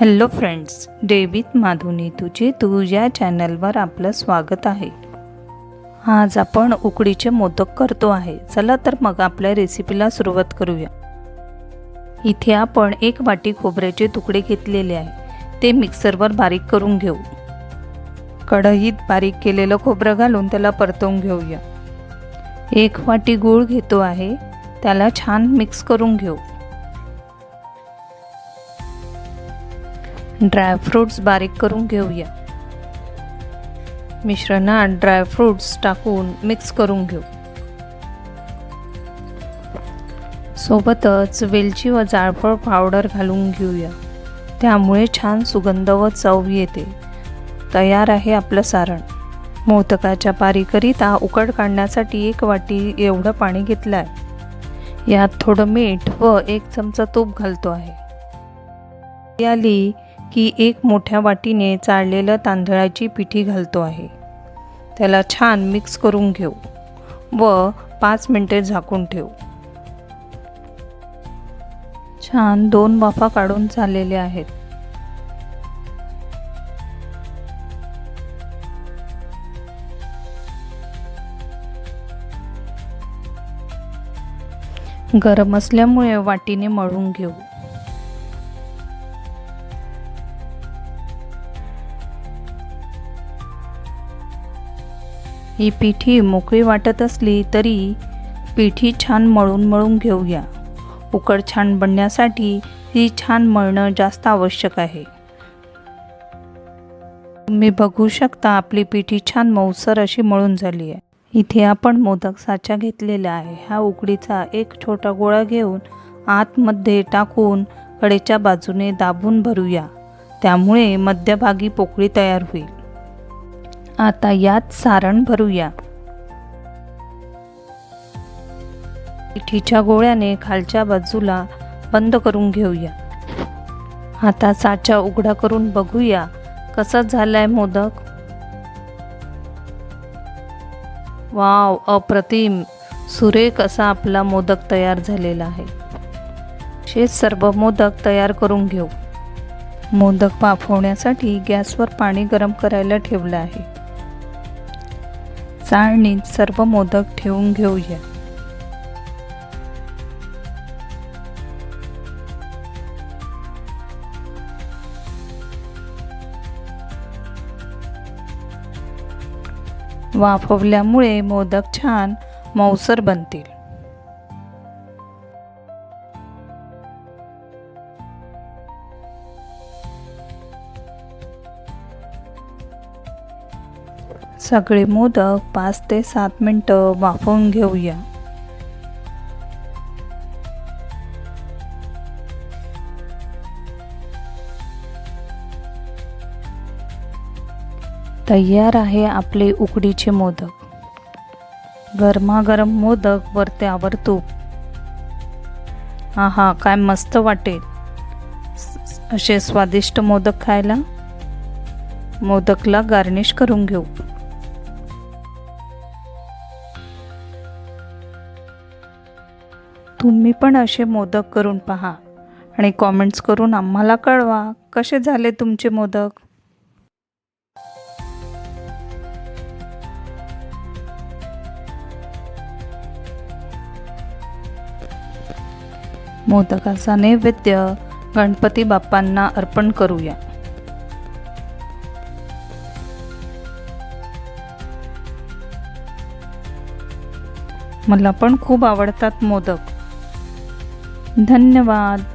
Hello friends डेवित माधुनी तुझे तू या चॅनलवर आपलं स्वागत आहे. आज आपण उकडीचे मोदक करतो आहे. चला तर मग आपल्या रेसिपीला सुरुवात करूया. इथे आपण एक वाटी खोबऱ्याचे तुकडे घेतलेले आहे. ते मिक्सरवर बारीक करून घेऊ. कढईत बारीक केलेलं खोबरं घालून त्याला परतवून घेऊया. एक वाटी गूळ घेतो आहे. त्याला छान मिक्स करून घेऊ. ड्रायफ्रूट्स बारीक करून घेऊया. मिश्रणात ड्रायफ्रूट्स टाकून मिक्स करून घेऊ. सोबतच वेलची व जाळफळ पावडर घालून घेऊया. त्यामुळे छान सुगंध व चव येते. तयार आहे आपलं सारण. मोदकाच्या पारीकरिता उकड काढण्यासाठी एक वाटी एवढं पाणी घेतलं आहे यात थोडं मीठ व एक चमचा तूप घालतो आहे. आली की एक मोठ्या वाटीने चाळलेलं तांदळाची पिठी घालतो आहे. त्याला छान मिक्स करून घेऊ व पाच मिनटे झाकून ठेवू. छान दोन वाफा काढून चाललेले आहेत. गरम असल्यामुळे वाटीने मळून घेऊ. ही पिठी मोकळी वाटत असली तरी पिठी छान मळून मळून घेऊया उकड छान बनण्यासाठी ही छान मळणं जास्त आवश्यक आहे. तुम्ही बघू शकता आपली पिठी छान मऊसर अशी मळून झाली आहे. इथे आपण मोदक साचा घेतलेला आहे. हा उकडीचा एक छोटा गोळा घेऊन आतमध्ये टाकून कडेच्या बाजूने दाबून भरूया. त्यामुळे मध्यभागी पोकळी तयार होईल. आता यात सारण भरूया. पिठीच्या गोळ्याने खालच्या बाजूला बंद करून घेऊया. आता साचा उघडा करून बघूया कसा झालाय मोदक. वाव अप्रतिम! सुरेख असा आपला मोदक तयार झालेला आहे. असे सर्व मोदक तयार करून घेऊ. मोदक वाफवण्यासाठी गॅसवर पाणी गरम करायला ठेवलं आहे. चाळणीत सर्व मोदक ठेवून घेऊया. वाफवल्यामुळे मोदक छान मऊसर बनतील. सगळे मोदक पाच ते सात मिनटं वाफवून घेऊया. तयार आहे आपले उकडीचे मोदक. गरमागरम मोदक वर त्यावर तूप आहा काय मस्त वाटेल. असे स्वादिष्ट मोदक खायला? मोदकला गार्निश करून घेऊ. तुम्ही पण असे मोदक करून पहा आणि कॉमेंट्स करून आम्हाला कळवा. कसे झाले तुमचे मोदक? मोदकाचा नैवेद्य गणपती बाप्पांना अर्पण करूया. मला पण खूप आवडतात मोदक. धन्यवाद.